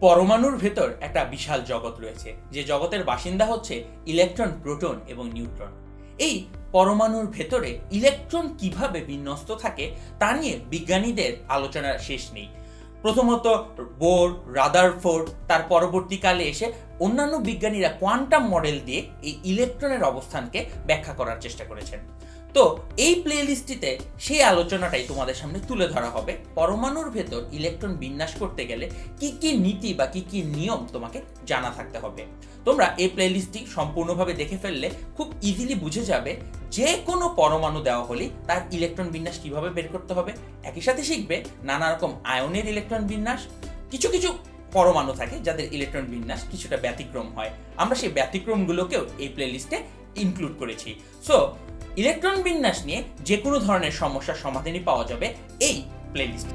পরমাণুর ভেতর একটা বিশাল জগৎ রয়েছে, যে জগতের বাসিন্দা হচ্ছে ইলেকট্রন, প্রোটন এবং নিউট্রন। এই পরমাণুর ভেতরে ইলেকট্রন কীভাবে বিন্যস্ত থাকে, তা নিয়ে বিজ্ঞানীদের আলোচনার শেষ নেই। প্রথমত, বোর, রাদারফোর্ড, তার পরবর্তীকালে এসে অন্যান্য বিজ্ঞানীরা কোয়ান্টাম মডেল দিয়ে এই ইলেকট্রনের অবস্থানকে ব্যাখ্যা করার চেষ্টা করেছেন। তো এই প্লেলিস্টটিতে সেই আলোচনাটাই তোমাদের সামনে তুলে ধরা হবে। পরমাণুর ভেতর ইলেকট্রন বিন্যাস করতে গেলে কি কি নীতি বা কি কি নিয়ম তোমাকে জানা থাকতে হবে। তোমরা এই প্লেলিস্টটি সম্পূর্ণভাবে দেখে ফেললে খুব ইজিলি বুঝে যাবে যে কোনো পরমাণু দেওয়া হলেই তার ইলেকট্রন বিন্যাস কীভাবে বের করতে হবে। একই সাথে শিখবে নানা রকম আয়নের ইলেকট্রন বিন্যাস। কিছু কিছু পরমাণু থাকে যাদের ইলেকট্রন বিন্যাস কিছুটা ব্যতিক্রম হয়। আমরা সেই ব্যতিক্রমগুলোকেও এই প্লেলিস্টে ইনক্লুড করেছি। সো ইলেকট্রন বিন্যাস নিয়ে যে কোনো ধরনের সমস্যার সমাধানই পাওয়া যাবে এই প্লেলিস্টে